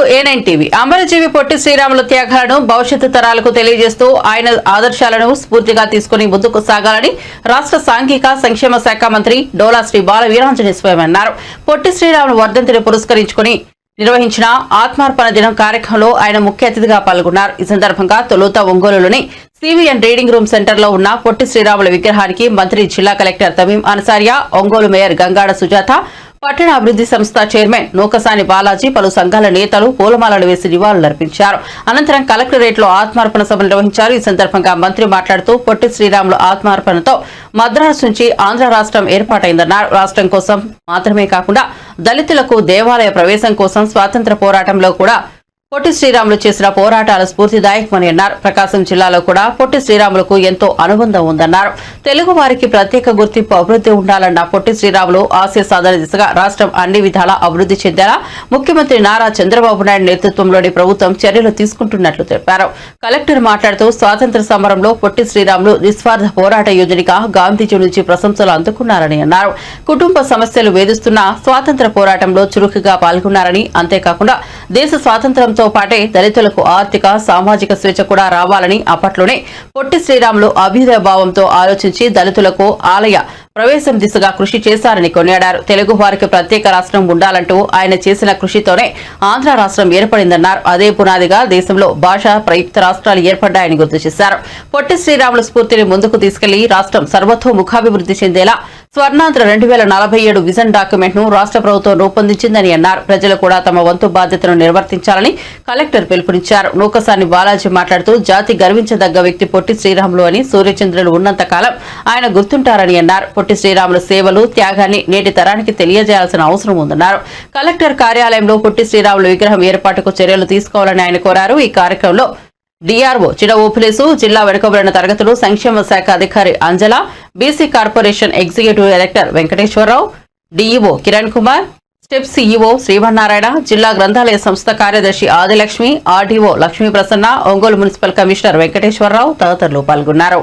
To TV అమరజీవి పొట్టి శ్రీరాములు త్యాగాలను భవిష్యత్తు తరాలకు తెలియజేస్తూ ఆయన ఆదర్శాలను స్ఫూర్తిగా తీసుకుని ముందుకు సాగాలని రాష్ట్ర సాంఘిక సంక్షేమ శాఖ మంత్రి డోలా శ్రీ బాల వీరాంజనే స్వామి అన్నారు. పొట్టి శ్రీరాములు వర్ధంతిని పురస్కరించుకుని నిర్వహించిన ఆత్మార్పణ దినం కార్యక్రమంలో ఆయన ముఖ్య అతిథిగా పాల్గొన్నారు. ఈ సందర్భంగా తొలుత ఒంగోలులోని సివిఎన్ రీడింగ్ రూమ్ సెంటర్లో ఉన్న పొట్టి శ్రీరాముల విగ్రహానికి మంత్రి జిల్లా కలెక్టర్ తమీం అన్సారియా ఒంగోలు మేయర్ గంగాడ సుజాత పట్టణ అభివృద్ధి సంస్థ చైర్మన్ నూకసాని బాలాజీ పలు సంఘాల నేతలు పూలమాలలు వేసి నివాళులర్పించారు అనంతరం కలెక్టరేట్లో ఆత్మార్పణ సభ నిర్వహించారు. ఈ సందర్భంగా మంత్రి మాట్లాడుతూ పొట్టి శ్రీరాములు ఆత్మార్పణతో మద్రాసు నుంచి ఆంధ్ర రాష్ట్రం ఏర్పాటైందన్నారు. రాష్ట్రం కోసం మాత్రమే కాకుండా దళితులకు దేవాలయ ప్రవేశం కోసం స్వాతంత్ర పోరాటంలో కూడా పొట్టి శ్రీరాములు చేసిన పోరాటాల స్ఫూర్తిదాయకమని అన్నారు. ప్రకాశం జిల్లాలో కూడా పొట్టి శ్రీరాములకు ఎంతో అనుబంధం ఉందన్నారు. తెలుగు వారికి ప్రత్యేక గుర్తింపు అభివృద్ధి ఉండాలన్న పొట్టి శ్రీరాములు ఆశయ సాధన దిశగా రాష్ట్రం అన్ని విధాలా అభివృద్ధి చెందేలా ముఖ్యమంత్రి నారా చంద్రబాబు నాయుడు నేతృత్వంలోని ప్రభుత్వం చర్యలు తీసుకుంటున్నట్లు తెలిపారు. కలెక్టర్ మాట్లాడుతూ స్వాతంత్ర సమరంలో పొట్టి శ్రీరాములు నిస్వార్థ పోరాట యోజనిగా గాంధీజీ నుంచి ప్రశంసలు అందుకున్నారని అన్నారు. కుటుంబ సమస్యలు వేధిస్తున్న స్వాతంత్ర పోరాటంలో చురుకుగా పాల్గొన్నారని అంతేకాకుండా దేశ స్వాతంత్ర్యంతో పాటే దళితులకు ఆర్థిక సామాజిక స్వేచ్ఛ కూడా రావాలని అప్పట్లోనే పొట్టి శ్రీరాములు అభ్యుదయ భావంతో ఆలోచించి దళితులకు ఆలయ ప్రవేశం దిశగా కృషి చేశారని కొనియాడారు. తెలుగు వారికి ప్రత్యేక రాష్ట్రం ఉండాలంటూ ఆయన చేసిన కృషితోనే ఆంధ్ర రాష్ట్రం ఏర్పడిందన్నారు. అదే పునాదిగా దేశంలో భాష ప్రయుక్త రాష్ట్రాలు ఏర్పడ్డాయని గుర్తు చేశారు. పొట్టి శ్రీరాములు స్ఫూర్తిని ముందుకు తీసుకెళ్ళి రాష్ట్రం సర్వతోముఖాభివృద్ధి చెందేలా స్వర్ణాంధ్ర రెండు వేల నలభై ఏడు విజన్ డాక్యుమెంట్ను రాష్ట్ర ప్రభుత్వం రూపొందించిందని అన్నారు. ప్రజలు కూడా తమ వంతు బాధ్యతను నిర్వర్తించాలని కలెక్టర్ పిలుపునిచ్చారు. నూకసాని బాలాజీ మాట్లాడుతూ జాతి గర్వించదగ్గ వ్యక్తి పొట్టి శ్రీరాములు అని సూర్యచంద్రులు ఉన్నంత కాలం ఆయన గుర్తుంటారని అన్నారు. పొట్టి శ్రీరాములు సేవలు త్యాగాన్ని నేటి తరానికి తెలియజేయాల్సిన అవసరం ఉందన్నారు. కలెక్టర్ కార్యాలయంలో పొట్టి శ్రీరాములు విగ్రహం ఏర్పాటుకు చర్యలు తీసుకోవాలని ఆయన కోరారు. ఈ కార్యక్రమంలో డిఆర్ఓ చిడ ఓపులేసు జిల్లా వెనుకబడిన తరగతులు సంక్షేమ శాఖ అధికారి Anjala BC corporation executive director Venkateswara Rao DEO Kiran Kumar step CEO Srimannarayana జిల్లా గ్రంథాలయ సంస్థ కార్యదర్శి Adilakshmi RDO Lakshmi Prasanna Ongole municipal commissioner Venkateswara Rao తదితరులు పాల్గొన్నారు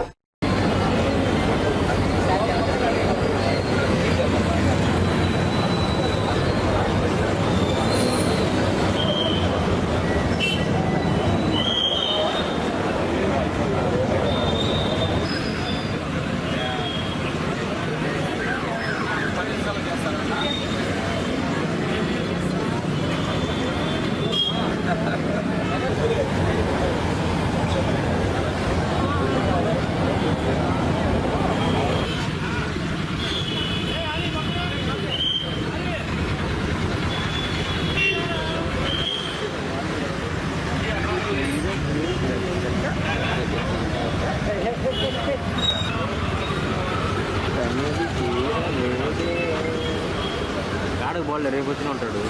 ఆడకు బాగులే రేపు వచ్చిన ఉంటాడు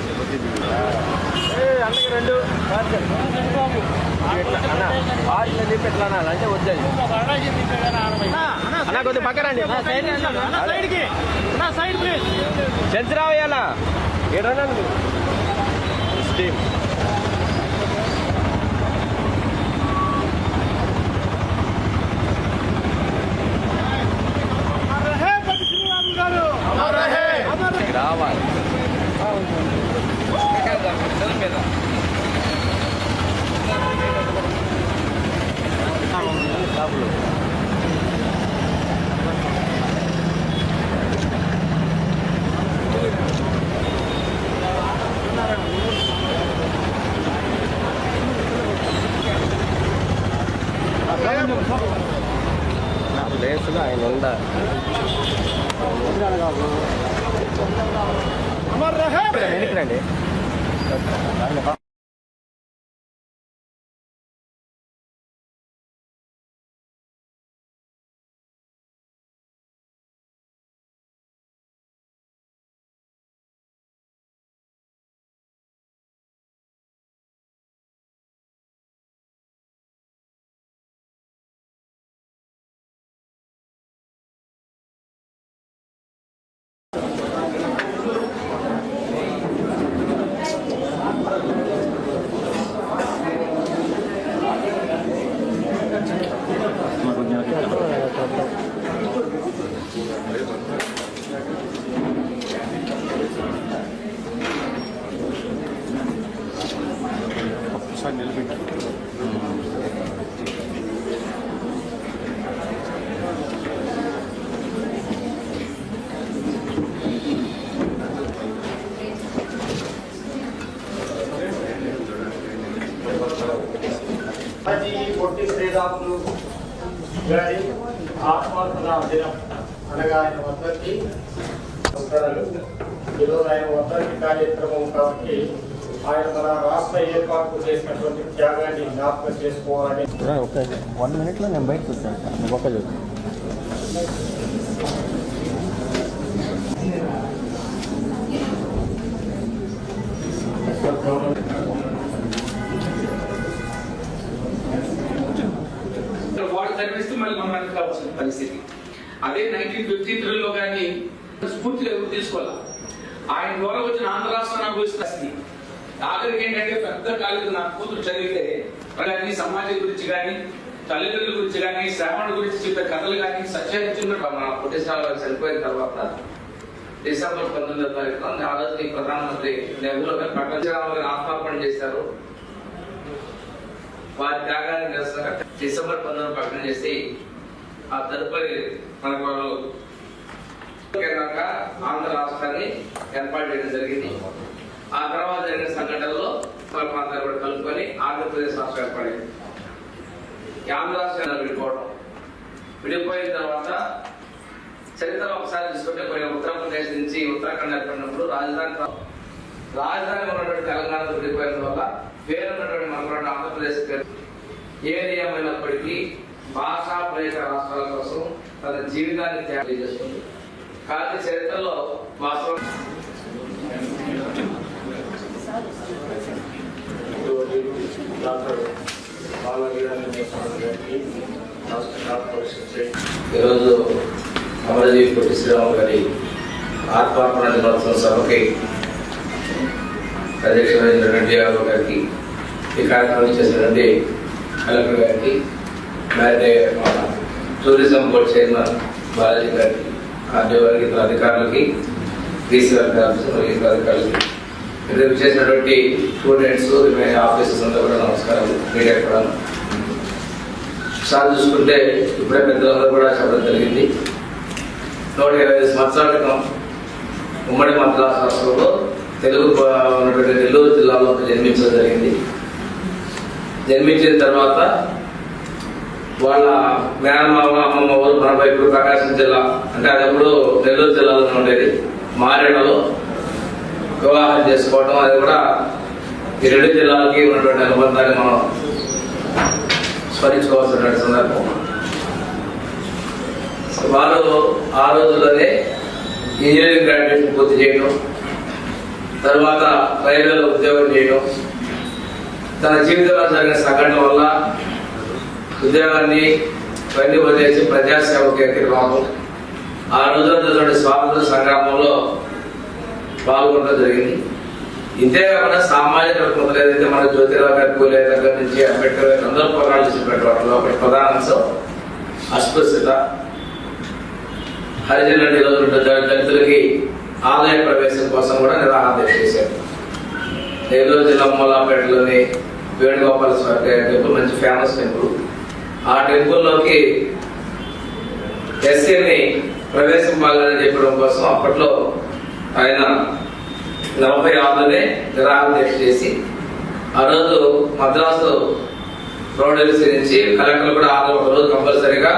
రేపు వచ్చింది అన్నకి రెండు అన్న చెప్పి ఎట్లా అనాలి అంటే వద్దని అన్న కొద్దిగా పక్కన రండి. చంద్రరావు ఇయ్యాలా ఏడన్నా స్టీమ్. రావాలి నా ప్లేస్లో ఆయన ఉండాలి వెనక్కి చేసినటువంటి త్యాగాన్ని జ్ఞాపకం చేసుకోవాలని. ఒక వన్ మినిట్లో నేను బయటకు వచ్చాను మళ్ళీ వెనక్కి కావాల్సిన పరిస్థితి. అదే నైన్టీన్ ఫిఫ్టీ త్రీలో కానీ స్ఫూర్తిగా తీసుకోవాలి? ఆయన ద్వారా వచ్చిన ఆంధ్ర రాష్ట్రాన్ని అనుభవిస్తుంది ఆఖరికి ఏంటంటే పెద్ద కాలేజీ నా కూతురు చదివితే అన్ని సమాజం గురించి కానీ తల్లిదండ్రుల గురించి కానీ శ్రావణ గురించి చెప్పే కథలు కానీ సత్యహరిచున్న మన పుట్టిన చనిపోయిన తర్వాత డిసెంబర్ పంతొమ్మిదో తారీఖున ఆ రోజు ప్రధానమంత్రి నెహ్రూ గారు ప్రపంచరావు గారు ఆత్మార్పణ చేశారు. వారి త్యాగాన్ని నిరసనగా డిసెంబర్ పంతొమ్మిది ప్రకటన చేసి ఆ తదుపరి మనకు వాళ్ళు ఆంధ్ర రాష్ట్రాన్ని ఏర్పాటు చేయడం జరిగింది. ఆ తర్వాత జరిగిన సంఘటనలో మన కూడా కలుపుకొని ఆంధ్రప్రదేశ్ రాష్ట్రం ఏర్పడింది. ఆంధ్ర రాష్ట్రం విడిపోవడం విడిపోయిన తర్వాత చరిత్ర ఒకసారి చూసుకుంటే కొన్ని ఉత్తరప్రదేశ్ నుంచి ఉత్తరాఖండ్ ఏర్పడినప్పుడు రాజధాని రాజధాని ఉన్నటువంటి తెలంగాణ విడిపోయిన వల్ల పేరున్నటువంటి మనకున్న ఆంధ్రప్రదేశ్ పేరు. ఏది ఏమైనప్పటికీ భాషా ప్రదేశ రాష్ట్రాల కోసం తన జీవితాన్ని త్యాగం చేస్తుంది. కానీ చరిత్రలో వాస్తవం డాక్టర్ బాలవీరాజు స్వామి గారికి రాష్ట్ర కార్పొరేషన్ చైర్మన్ ఈరోజు అమరజీవి పొట్టి శ్రీరామ్ గారి ఆత్మార్పణ దినోత్సవ సభకి అధ్యక్షుడైనటువంటి యాదవ్ గారికి ఈ కార్యక్రమం చేసినటువంటి కలెక్టర్ గారికి మ్యారే మన టూరిజం బోర్డు చైర్మన్ బాలాజీ గారికి ఆర్డీఓ గారికి ఇతర అధికారులకి బీసీ గారికి ఇతర అధికారులకి ఇక్కడ చేసినటువంటి స్టూడెంట్స్ ఆఫీసర్స్ అంతా కూడా నమస్కారం. మీడియా కూడా సార్ చూసుకుంటే ఇప్పుడే పెద్దలందరూ కూడా చెప్పడం జరిగింది. నూట ఇరవై ఐదు సంవత్సరాల క్రితం ఉమ్మడి మద్రాసు రాష్ట్రంలో తెలుగు ఉన్నటువంటి నెల్లూరు జిల్లాలో జన్మించడం జరిగింది. జన్మించిన తర్వాత వాళ్ళ మేనమామ అమ్మమ్మ ఊరు మనపై ఇప్పుడు ప్రకాశం జిల్లా అంటే అది అప్పుడు నెల్లూరు జిల్లాలో ఉండేది. మారేడలో వివాహం చేసుకోవడం అది కూడా ఈ రెండు జిల్లాలకి ఉన్నటువంటి అనుబంధాన్ని మనం స్మరించుకోవాల్సిన సందర్భం. వారు ఆ రోజుల్లోనే ఇంజనీరింగ్ గ్రాడ్యుయేషన్ పూర్తి చేయడం తర్వాత రైల్వేలో ఉద్యోగం చేయడం తన జీవితంలో జరిగిన సంఘటన వల్ల ఉద్యోగాన్ని ఇవన్నీ వదిలేసి ప్రజాసేవకి రావడం ఆ రోజుల్లో స్వాతంత్ర సంగ్రామంలో పాల్గొనడం జరిగింది. ఇంతే కాకుండా సామాజిక రుగ్మతలు ఏదైతే మన జ్యోతిరావు గారి పూలే దగ్గర నుంచి అంబేద్కర్ గారి అందరూ పోరాటాలు చేసి వాటిలో ఒకటి ప్రధాన అంశం అస్పృశ్యత. హరిజనుల ఈరోజు దళితులకి ఆలయ ప్రవేశం కోసం కూడా నిరాహార చేశారు. నెల్లూరు జిల్లా మూలాపేటలోని వేణుగోపాల స్వామి గారి టెంపుల్ మంచి ఫేమస్ టెంపుల్. ఆ టెంపుల్లోకి ఎస్సీని ప్రవేశింపాలని చెప్పడం కోసం అప్పట్లో ఆయన నలభై ఆరులోనే నిరాహార దీక్ష చేసి ఆ రోజు మద్రాసు రోడ్డు నుంచి కలెక్టర్ కూడా ఆరు ఒక రోజు కంపల్సరీగా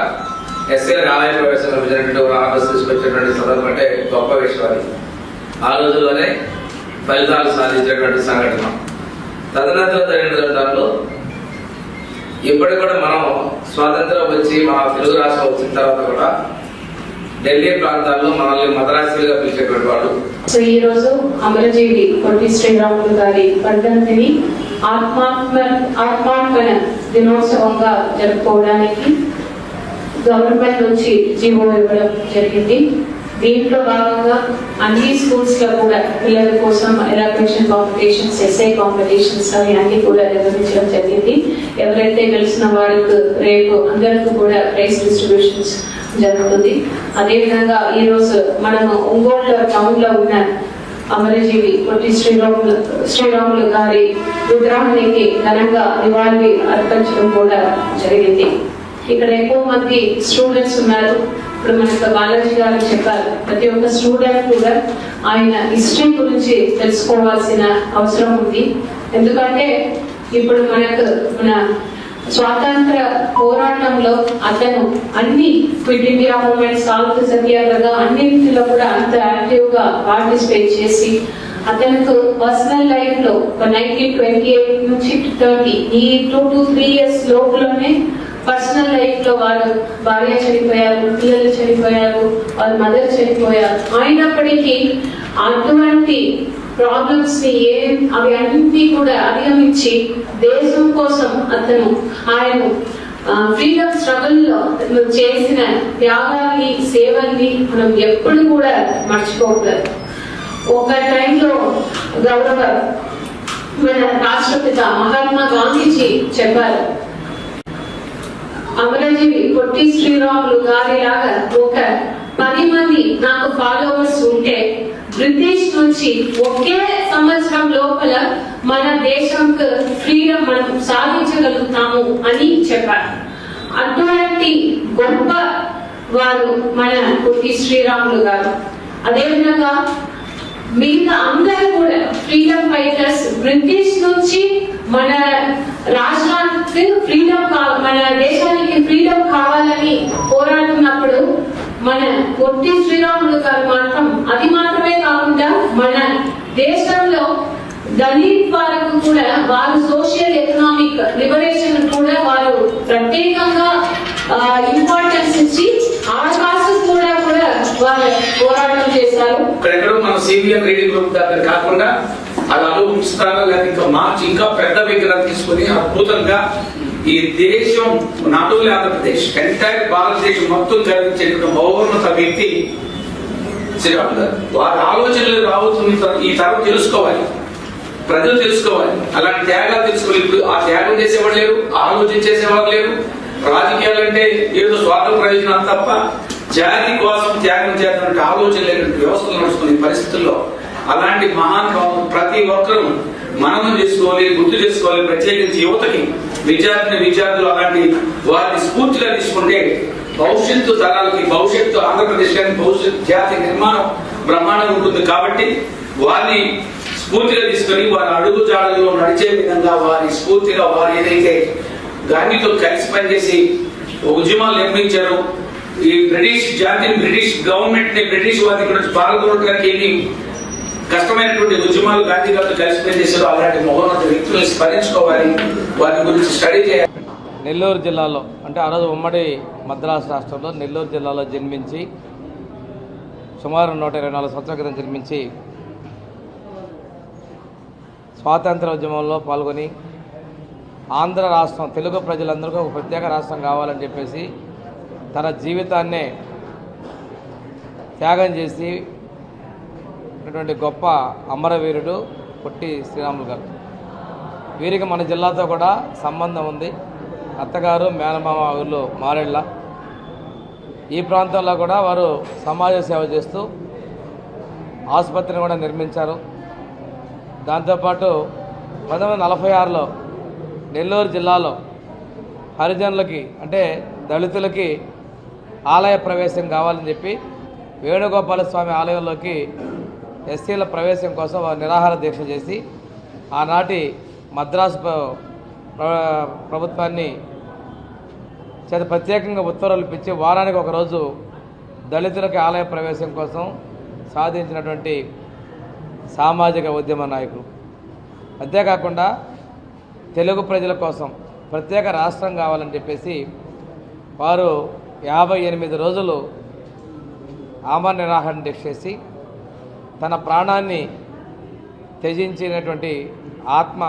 ఎస్ఏ ఆలయ ప్రవేశం కల్పించినటువంటి ఒక ఆర్డర్స్ తీసుకొచ్చినటువంటి సందర్భం అంటే గొప్ప విషయం అది. ఆ రోజుల్లోనే ఫలితాలు సాధించినటువంటి సంఘటన. తదనంతరం జరిగిన దాంట్లో ఇప్పటికి కూడా మనం స్వాతంత్రం వచ్చి మా తెలుగు రాష్ట్రం వచ్చిన తర్వాత కూడా ఢిల్లీ ప్రాంతాల్లో మనల్ని మద్రాసులుగా పిలిచేటువంటి వాళ్ళు సో ఈ రోజు అమరజీవి పొట్టి శ్రీరాములు గారి వర్ధంతిని ఆత్మాత్మ ఆత్మార్పణ దినోత్సవంగా జరుపుకోవడానికి గవర్నమెంట్ నుంచి జీవో ఇవ్వడం జరిగింది. దీంట్లో భాగంగా అన్ని స్కూల్స్లో కూడా పిల్లల కోసం ఎలాబరేషన్ కాంపిటీషన్స్ ఎస్ఐ కాంపిటీషన్స్ అవి అన్ని కూడా నిర్వహించడం జరిగింది. ఎవరైతే గెలిచిన వారికి రేపు అందరికీ కూడా ప్రైజ్ డిస్ట్రిబ్యూషన్స్ జరుగుతుంది. అదేవిధంగా ఈ రోజు మనము ఒంగోలు టౌన్లో ఉన్న అమరజీవి పొట్టి శ్రీరాములు శ్రీరాములు గారి విగ్రహానికి ఘనంగా నివాళి అర్పించడం కూడా జరిగింది. ఇక్కడ ఎక్కువ మంది స్టూడెంట్స్ ఉన్నారు. ఇప్పుడు మనకు బాలాజీ గారు చెప్పారు ప్రతి ఒక్క స్టూడెంట్ కూడా ఆయన హిస్టరీ గురించి తెలుసుకోవాల్సిన అవసరం ఉంది. ఎందుకంటే ఇప్పుడు మనకు మన స్వాతంత్ర పోరాటంలో అతను అన్ని quit India movement salt Satyagraha అన్నింటిలో కూడా అంత యాక్టివ్గా పార్టిసిపేట్ చేసి అతనికి పర్సనల్ లైఫ్లో నైన్టీన్ ట్వంటీ ఎయిట్ నుంచి థర్టీ ఈ టూ టు త్రీ ఇయర్స్ లోపలనే పర్సనల్ లైఫ్లో వారు భార్య చనిపోయారు పిల్లలు చనిపోయారు వాళ్ళ మదర్ చనిపోయారు అయినప్పటికీ అటువంటి ప్రాబ్లమ్స్ని ఏ అవి అన్ని కూడా అధిగమించి దేశం కోసం అతను ఆయన ఫ్రీడమ్ స్ట్రగుల్లో చేసిన త్యాగాన్ని సేవల్ని మనం ఎప్పుడు కూడా మర్చిపోకూడదు. ఒక టైంలో గౌరవ మన రాష్ట్రపిత మహాత్మా గాంధీజీ చెప్పారు అమరజీవి పొట్టి శ్రీరాములు గారి లాగా ఒక పది మంది నాకు ఫాలోవర్స్ ఉంటే బ్రిటిష్ నుంచి ఒకే సంవత్సరం లోపల మన దేశంకు ఫ్రీడమ్ మనం సాధించగలుగుతాము అని చెప్పారు. అటువంటి గొప్ప వారు మన పొట్టి శ్రీరాములు గారు. అదేవిధంగా మిగతా అందరూ కూడా ఫ్రీడమ్ ఫైటర్స్ బ్రిటిష్ నుంచి మన రాష్ట్రానికి ఫ్రీడమ్ మన దేశానికి ఫ్రీడమ్ కావాలని పోరాడుతున్నప్పుడు మన పొట్టి శ్రీరాములు గారు మాత్రం అది మాత్రమే కాకుండా మన దేశంలో దళిత్ వారికి కూడా వారు సోషల్ ఎకనామిక్ లిబరేషన్ కూడా వారు ప్రత్యేకంగా ఇంపార్టెన్స్ ఇచ్చి అవకాశం వారు పోరాటం చేశారు. ఇక్కడెక్కడో మన సివిఎం రీడింగ్ గ్రూప్ దగ్గర కాకుండా అది అనుభవిస్తారా లేదా ఇంకా మార్చి ఇంకా పెద్ద విగ్రహం తీసుకుని అద్భుతంగా ఈ దేశం నాట్ ఓన్లీ ఆంధ్రప్రదేశ్ ఎంటైర్ భారతదేశం మొత్తం కలిగించేటువంటి మౌన్నత వ్యక్తి శ్రీరామ్ గారు. వారి ఆలోచనలు రాబోతున్న ఈ తరం తెలుసుకోవాలి. ప్రజలు తెలుసుకోవాలి. అలాంటి త్యాగాలు తెలుసుకోవాలి. ఇప్పుడు ఆ త్యాగం చేసేవాళ్ళు లేరు ఆలోచన చేసేవాళ్ళు లేరు. రాజకీయాలు అంటే ఏదో స్వార్థ ప్రయోజనాలు తప్ప జాతి కోసం త్యాగం చేయాలంటే ఆలోచన లేనటువంటి వ్యవస్థలు నడుచుకునే పరిస్థితుల్లో అలాంటి మహానుభావం ప్రతి ఒక్కరూ మనం చేసుకోవాలి గుర్తు చేసుకోవాలి. ప్రత్యేకించి యువతకి విద్యార్థిని విద్యార్థులు అలాంటి వారిని స్ఫూర్తిగా తీసుకుంటే భవిష్యత్తు తరాలకి భవిష్యత్తు ఆంధ్రప్రదేశ్ కానీ భవిష్యత్తు జాతి నిర్మాణం బ్రహ్మాండంగా ఉంటుంది. కాబట్టి వారిని స్ఫూర్తిగా తీసుకొని వారి అడుగు జాడల్లో నడిచే విధంగా వారి స్ఫూర్తిగా వారు ఏదైతే గాంధీతో కలిసి పనిచేసి ఉద్యమాలు నిర్మించారు ఈ బ్రిటిష్ జాతిని బ్రిటిష్ గవర్నమెంట్ని బ్రిటిష్ వారి నుంచి పాల్గొనడానికి ఏమి కష్టమైనటువంటి ఉద్యమాలు గాంధీ గారితో కలిసి పనిచేశారు అలాంటి మహోన్నత వ్యక్తులను స్మరించుకోవాలి. వారి గురించి స్టడీ చేయాలి. నెల్లూరు జిల్లాలో అంటే ఆ రోజు ఉమ్మడి మద్రాసు రాష్ట్రంలో నెల్లూరు జిల్లాలో జన్మించి సుమారు నూట ఇరవై నాలుగు సంవత్సరాల క్రితం జన్మించి స్వాతంత్ర ఉద్యమంలో పాల్గొని ఆంధ్ర రాష్ట్రం తెలుగు ప్రజలందరికీ ఒక ప్రత్యేక రాష్ట్రం కావాలని చెప్పేసి తన జీవితాన్నే త్యాగం చేసి ఉన్నటువంటి గొప్ప అమరవీరుడు పొట్టి శ్రీరాములు గారు. వీరికి మన జిల్లాతో కూడా సంబంధం ఉంది. అత్తగారు మేనమామ ఊర్లో మారెళ్ళ. ఈ ప్రాంతంలో కూడా వారు సమాజ సేవ చేస్తూ ఆసుపత్రిని కూడా నిర్మించారు. దాంతోపాటు పంతొమ్మిది వందల నలభై ఆరులో నెల్లూరు జిల్లాలో హరిజనులకి అంటే దళితులకి ఆలయ ప్రవేశం కావాలని చెప్పి వేణుగోపాల స్వామి ఆలయంలోకి ఎస్సీల ప్రవేశం కోసం వారు నిరాహార దీక్ష చేసి ఆనాటి మద్రాసు ప్రభుత్వాన్ని చేత ప్రత్యేకంగా ఉత్తర్వులు ఇప్పించి వారానికి ఒకరోజు దళితులకి ఆలయ ప్రవేశం కోసం సాధించినటువంటి సామాజిక ఉద్యమ నాయకుడు అంతేకాకుండా తెలుగు ప్రజల కోసం ప్రత్యేక రాష్ట్రం కావాలని చెప్పేసి వారు యాభై ఎనిమిది రోజులు ఆమర నిరాహరణ దీక్ష చేసి తన ప్రాణాన్ని త్యజించినటువంటి ఆత్మ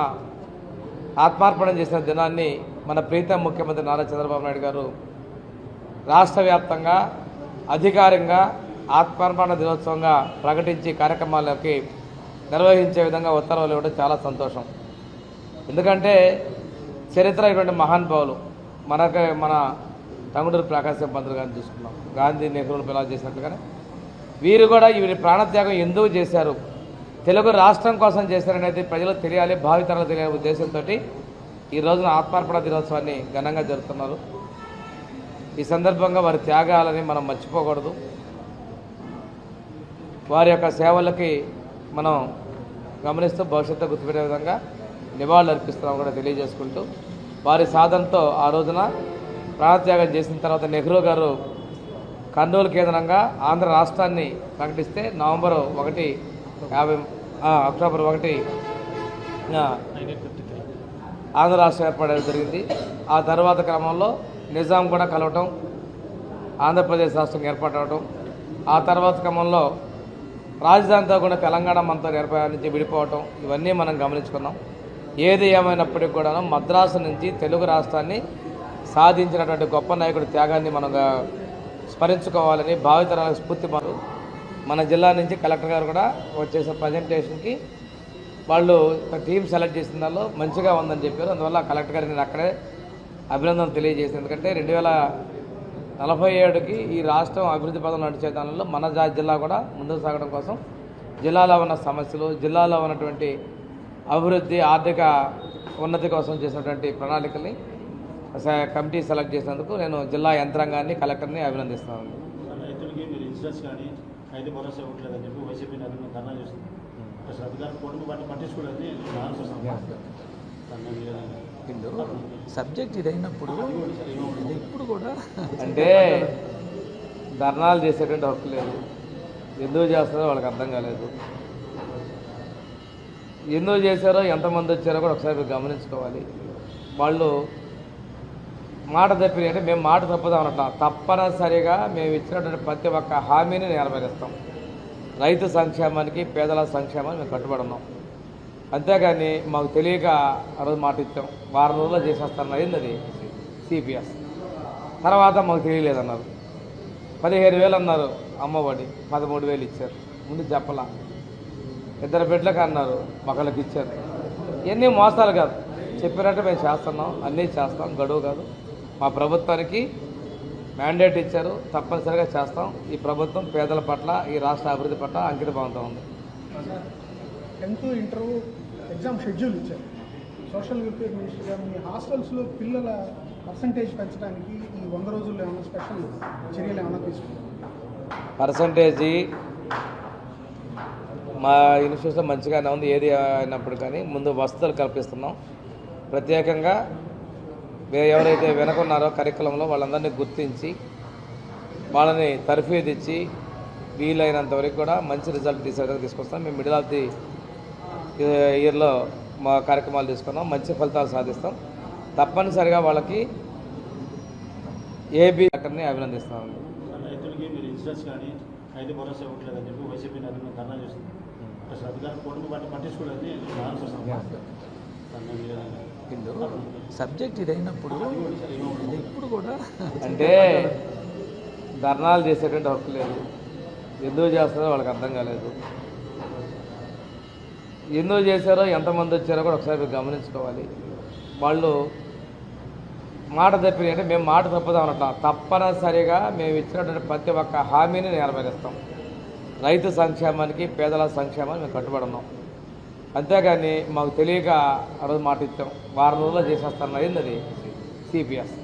ఆత్మార్పణ చేసిన దినాన్ని మన ప్రీతం ముఖ్యమంత్రి నారా చంద్రబాబు నాయుడు గారు రాష్ట్ర వ్యాప్తంగా అధికారికంగా ఆత్మార్పణ దినోత్సవంగా ప్రకటించి కార్యక్రమాలకి నిర్వహించే విధంగా ఉత్తర్వులు ఇవ్వడం చాలా సంతోషం. ఎందుకంటే చరిత్ర ఇటువంటి మహానుభావులు మనకు మన తమిళూరు ప్రకాశం పంతులు గారిని చూసుకున్నాం. గాంధీ నెహ్రూలు పిలవ చేసినట్లుగానే వీరు కూడా వీరి ప్రాణత్యాగం ఎందుకు చేశారు? తెలుగు రాష్ట్రం కోసం చేశారనేది ప్రజలకు తెలియాలి భావితరాలు తెలియాలి ఉద్దేశంతో ఈ రోజున ఆత్మార్పణ దినోత్సవాన్ని ఘనంగా జరుపుతున్నారు. ఈ సందర్భంగా వారి త్యాగాలని మనం మర్చిపోకూడదు. వారి యొక్క సేవలకి మనం గమనిస్తూ భవిష్యత్తు గుర్తుపెట్టే విధంగా నివాళులు అర్పిస్తున్నాం కూడా తెలియజేసుకుంటూ వారి సాధనతో ఆ రోజున ప్రాణత్యాగం చేసిన తర్వాత నెహ్రూ గారు కర్నూలు కేంద్రంగా ఆంధ్ర రాష్ట్రాన్ని ప్రకటిస్తే నవంబర్ ఒకటి యాభై అక్టోబర్ ఒకటి ఆంధ్ర రాష్ట్రం ఏర్పడడం జరిగింది. ఆ తర్వాత క్రమంలో నిజాం కూడా కలవటం ఆంధ్రప్రదేశ్ రాష్ట్రం ఏర్పాటవటం ఆ తర్వాత క్రమంలో రాజధానితో కూడా తెలంగాణ మనతో ఏర్పడి నుంచి విడిపోవటం ఇవన్నీ మనం గమనించుకున్నాం. ఏది ఏమైనప్పటికీ కూడా మద్రాసు నుంచి తెలుగు రాష్ట్రాన్ని సాధించినటువంటి గొప్ప నాయకుడి త్యాగాన్ని మనం స్మరించుకోవాలని భావితరాలకు స్ఫూర్తి పడు మన జిల్లా నుంచి కలెక్టర్ గారు కూడా వచ్చేసిన ప్రజెంటేషన్కి వాళ్ళు టీం సెలెక్ట్ చేసిన దానిలో మంచిగా ఉందని చెప్పారు. అందువల్ల కలెక్టర్ గారిని నేను అక్కడే అభినందనలు తెలియజేసింది ఎందుకంటే రెండు వేల నలభై ఏడుకి ఈ రాష్ట్రం అభివృద్ధి పదం నడిచే దానిలో మన జా- జిల్లా కూడా ముందుకు సాగడం కోసం జిల్లాలో ఉన్న సమస్యలు జిల్లాలో ఉన్నటువంటి అభివృద్ధి ఆర్థిక ఉన్నతి కోసం చేసినటువంటి ప్రణాళికల్ని కమిటీ సెలెక్ట్ చేసినందుకు నేను జిల్లా యంత్రాంగాన్ని కలెక్టర్ని అభినందిస్తున్నాను. సబ్జెక్ట్ ఇదైనప్పుడు ఇది ఇప్పుడు కూడా అంటే ధర్నాలు చేసేటువంటి హక్కు లేదు. ఎందుకు చేస్తారో వాళ్ళకి అర్థం కాలేదు. ఎందుకు చేశారో ఎంతమంది వచ్చారో కూడా ఒకసారి మీరు గమనించుకోవాలి. వాళ్ళు మాట తప్పిన అంటే మేము మాట తప్పదాం అనట్లా తప్పనిసరిగా మేము ఇచ్చినటువంటి ప్రతి ఒక్క హామీని నెరవేరుస్తాం. రైతు సంక్షేమానికి పేదల సంక్షేమానికి మేము కట్టుబడి ఉన్నాం అంతేగాని మాకు తెలియక ఆ రోజు మాట ఇచ్చాం. వారం రోజుల్లో చేసేస్తాను అయింది అది సిపిఎస్. తర్వాత మాకు తెలియలేదన్నారు. పదిహేను వేలు అన్నారు అమ్మఒడి పదమూడు వేలు ఇచ్చారు. ముందు చెప్పలా. ఇద్దరు బిడ్డలకు అన్నారు ఒకళ్ళకి ఇచ్చారు. ఇవన్నీ మోసాలు కాదు. చెప్పినట్టు మేము చేస్తున్నాం అన్నీ చేస్తాం గడువు కాదు. మా ప్రభుత్వానికి మ్యాండేట్ ఇచ్చారు. తప్పనిసరిగా చేస్తాం. ఈ ప్రభుత్వం పేదల పట్ల ఈ రాష్ట్ర అభివృద్ధి పట్ల అంకిత భావంతో ఉంది. టెన్త్ ఇంటర్ ఎగ్జామ్ షెడ్యూల్ ఇచ్చారు. సోషల్ వెల్ఫేర్ మినిస్టర్ గారు మీ హాస్టల్స్లో పిల్లల పర్సంటేజ్ పెంచడానికి ఈ వంద రోజుల్లో ఏమైనా స్పెషల్ చర్యలు ఏమైనా తీసుకుంటారు పర్సంటేజీ మా ఇన్స్టిట్యూట్లో మంచిగానే ఉంది. ఏది అయినప్పుడు కానీ ముందు వసతులు కల్పిస్తున్నాం. ప్రత్యేకంగా ఎవరైతే వెనకున్నారో కరికులంలో వాళ్ళందరినీ గుర్తించి వాళ్ళని తర్ఫీదు ఇచ్చి వీలైనంత వరకు కూడా మంచి రిజల్ట్ తీసే విధంగా తీసుకొస్తాం. మేము మిడిల్ ఆఫ్ ది ఇయర్లో మా కార్యక్రమాలు తీసుకున్నాం. మంచి ఫలితాలు సాధిస్తాం. తప్పనిసరిగా వాళ్ళకి ఏబీ అక్కడిని అభినందిస్తాం అసలు వీళ్ళు సబ్జెక్ట్ ఇదైనప్పుడు ఇది కూడా అంటే ధర్నాలు చేసేటువంటి హక్కు లేదు. ఎందుకు చేస్తారో వాళ్ళకి అర్థం కాలేదు. ఎందుకు చేశారో ఎంతమంది వచ్చారో కూడా ఒకసారి మీరు గమనించుకోవాలి. వాళ్ళు మాట తప్పిన అంటే మేము మాట తప్పదాం అనట్లా తప్పనిసరిగా మేము ఇచ్చినటువంటి ప్రతి ఒక్క హామీని నెరవేరుస్తాం. రైతు సంక్షేమానికి పేదల సంక్షేమానికి మేము కట్టుబడి ఉన్నాం. అంతేగాని మాకు తెలియక ఆ రోజు మాట ఇచ్చాం. వారం రోజుల్లో చేసేస్తాను అయింది అది సిపిఎస్.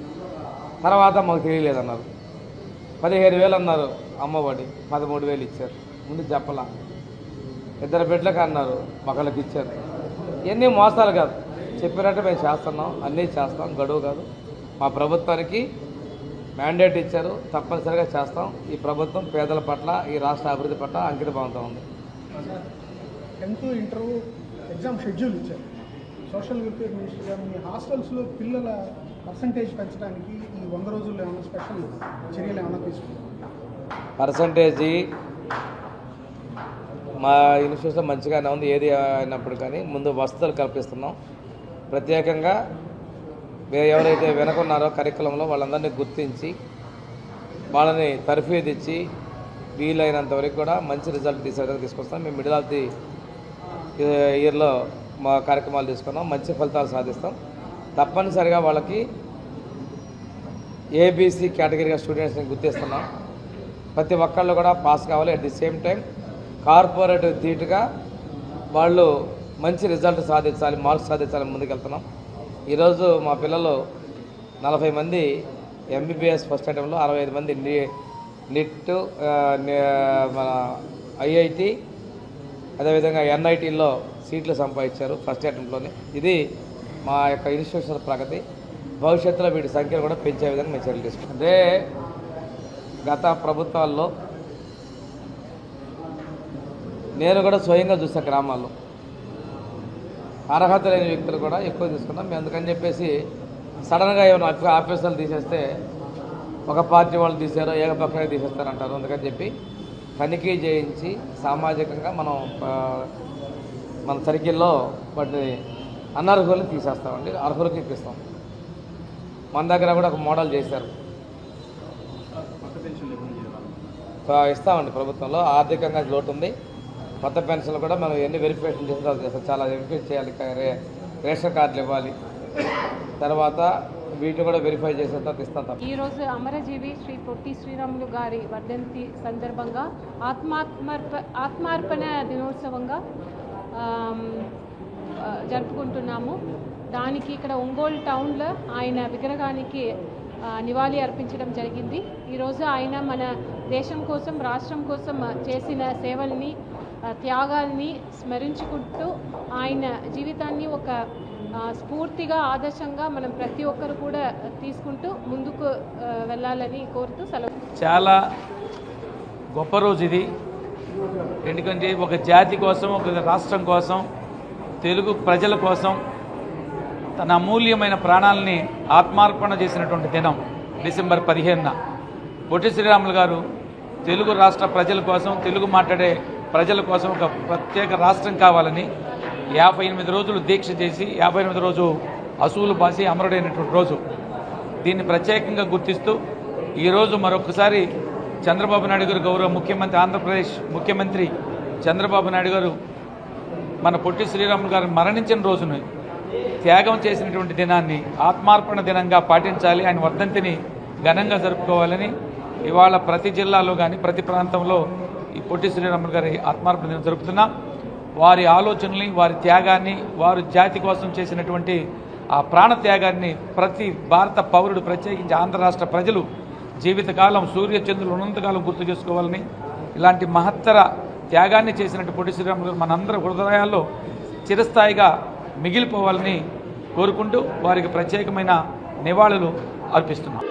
తర్వాత మాకు తెలియలేదన్నారు. పదిహేను వేలు అన్నారు అమ్మఒడి. పదమూడు వేలు ఇచ్చారు. ముందు చెప్పలా. ఇద్దరు బిడ్డలకు అన్నారు. ఒకళ్ళకి ఇచ్చారు. ఇవన్నీ మోసాలు కాదు. చెప్పినట్టు మేము చేస్తున్నాం. అన్నీ చేస్తాం. గడువు కాదు. మా ప్రభుత్వానికి మ్యాండేట్ ఇచ్చారు. తప్పనిసరిగా చేస్తాం. ఈ ప్రభుత్వం పేదల పట్ల ఈ రాష్ట్ర అభివృద్ధి పట్ల అంకిత భావంతో ఉంది. టెన్త్ ఇంటర్వ్యూ ఎగ్జామ్ షెడ్యూల్ ఇచ్చారు. సోషల్ వెల్ఫేర్ మినిస్టర్ గారు మీ హాస్టల్స్లో పిల్లల పర్సంటేజ్ పెంచడానికి ఈ వంద రోజుల్లో ఏమైనా స్పెషల్ చర్యలు ఏమైనా తీసుకున్నారు? పర్సంటేజీ మా ఇన్స్టిట్యూట్లో మంచిగానే ఉంది ఏది అయినప్పుడు కానీ ముందు వసతులు కల్పిస్తున్నాం. ప్రత్యేకంగా ఎవరైతే వెనకున్నారో కరికులంలో వాళ్ళందరినీ గుర్తించి వాళ్ళని తర్ఫీదిచ్చి వీలైనంత వరకు కూడా మంచి రిజల్ట్ తీసే తీసుకొస్తాం మేము మిడిల్ ఆఫ్ ది ఇయర్లో మా కార్యక్రమాలు తీసుకున్నాం మంచి ఫలితాలు సాధిస్తాం. తప్పనిసరిగా వాళ్ళకి ఏబీసీ కేటగిరీగా స్టూడెంట్స్ని గుర్తిస్తున్నాం. ప్రతి ఒక్కళ్ళు కూడా పాస్ కావాలి. At the same time corporate ధీటుగా వాళ్ళు మంచి రిజల్ట్ సాధించాలి మార్క్స్ సాధించాలని ముందుకెళ్తున్నాం. ఈరోజు మా పిల్లలు నలభై మంది ఎంబీబీఎస్ ఫస్ట్ అటెంప్ట్లో అరవై ఐదు మంది ని నిట్ మన ఐఐటి అదేవిధంగా ఎన్ఐటీల్లో సీట్లు సంపాదించారు ఫస్ట్ అటెంప్ట్లోనే. ఇది మా యొక్క ఇన్స్టిట్యూషన్ ప్రగతి. భవిష్యత్తులో వీటి సంఖ్యను కూడా పెంచే విధంగా మేము చర్యలు తీసుకుంటాం. అదే గత ప్రభుత్వాల్లో నేను కూడా స్వయంగా చూసా గ్రామాల్లో. అర్హత లేని వ్యక్తులు కూడా ఎక్కువ తీసుకున్నాం. మేము అందుకని చెప్పేసి సడన్గా ఏమైనా ఆఫీసర్లు తీసేస్తే ఒక పార్టీ వాళ్ళు తీసారో ఏకపక్షంగా తీసేస్తారంటారు. అందుకని చెప్పి తనిఖీ చేయించి సామాజికంగా మనం మన సర్కిల్లో వాటిని అనర్హులను తీసేస్తామండి అర్హులకు ఇప్పిస్తాం. మన దగ్గర కూడా ఒక మోడల్ చేశారు. ఇస్తామండి ప్రభుత్వంలో ఆర్థికంగా లోటు ఉంది కొత్త పెన్షన్లు కూడా మనం ఎన్ని వెరిఫికేషన్ చేసిన చాలా వెరిఫై చేయాలి రేషన్ కార్డులు ఇవ్వాలి. తర్వాత వీటిని కూడా వెరిఫై చేసిన ఇస్తాం తప్ప. అమరజీవి శ్రీ పొట్టి శ్రీరాములు గారి వర్ధంతి సందర్భంగా ఆత్మాత్మర్ప ఆత్మార్పణ దినోత్సవంగా జరుపుకుంటున్నాము. దానికి ఇక్కడ ఒంగోలు టౌన్లో ఆయన విగ్రహానికి నివాళి అర్పించడం జరిగింది. ఈరోజు ఆయన మన దేశం కోసం రాష్ట్రం కోసం చేసిన సేవల్ని త్యాగాల్ని స్మరించుకుంటూ ఆయన జీవితాన్ని ఒక స్ఫూర్తిగా ఆదర్శంగా మనం ప్రతి ఒక్కరు కూడా తీసుకుంటూ ముందుకు వెళ్ళాలని కోరుతూ సెలవు. చాలా గొప్ప రోజు ఇది. ఎందుకంటే ఒక జాతి కోసం ఒక రాష్ట్రం కోసం తెలుగు ప్రజల కోసం తన అమూల్యమైన ప్రాణాలని ఆత్మార్పణ చేసినటువంటి దినం డిసెంబర్ పదిహేనున. పొట్టి శ్రీరాములు గారు తెలుగు రాష్ట్ర ప్రజల కోసం తెలుగు మాట్లాడే ప్రజల కోసం ఒక ప్రత్యేక రాష్ట్రం కావాలని యాభై ఎనిమిది రోజులు దీక్ష చేసి యాభై ఎనిమిది రోజు అసూలు బాసి అమరుడైనటువంటి రోజు. దీన్ని ప్రత్యేకంగా గుర్తిస్తూ ఈరోజు మరొకసారి చంద్రబాబు నాయుడు గారు గౌరవ ముఖ్యమంత్రి ఆంధ్రప్రదేశ్ ముఖ్యమంత్రి చంద్రబాబు నాయుడు గారు మన పొట్టి శ్రీరాములు గారు మరణించిన రోజును త్యాగం చేసినటువంటి దినాన్ని ఆత్మార్పణ దినంగా పాటించాలి. ఆయన వర్ధంతిని ఘనంగా జరుపుకోవాలని ఇవాళ ప్రతి జిల్లాలో కానీ ప్రతి ప్రాంతంలో ఈ పొట్టి శ్రీరాములు గారి ఆత్మార్పణ దినం జరుపుతున్నాం. వారి ఆలోచనల్ని వారి త్యాగాన్ని వారు జాతి కోసం చేసినటువంటి ఆ ప్రాణ త్యాగాన్ని ప్రతి భారత పౌరుడు ప్రత్యేకించి ఆంధ్ర రాష్ట్ర ప్రజలు జీవితకాలం సూర్యచంద్రులు ఉన్నంతకాలం గుర్తు చేసుకోవాలని ఇలాంటి మహత్తర త్యాగాన్ని చేసినట్టు పొట్టి శ్రీరాములు గారు మనందరి హృదయాల్లో చిరస్థాయిగా మిగిలిపోవాలని కోరుకుంటూ వారికి ప్రత్యేకమైన నివాళులు అర్పిస్తున్నాం.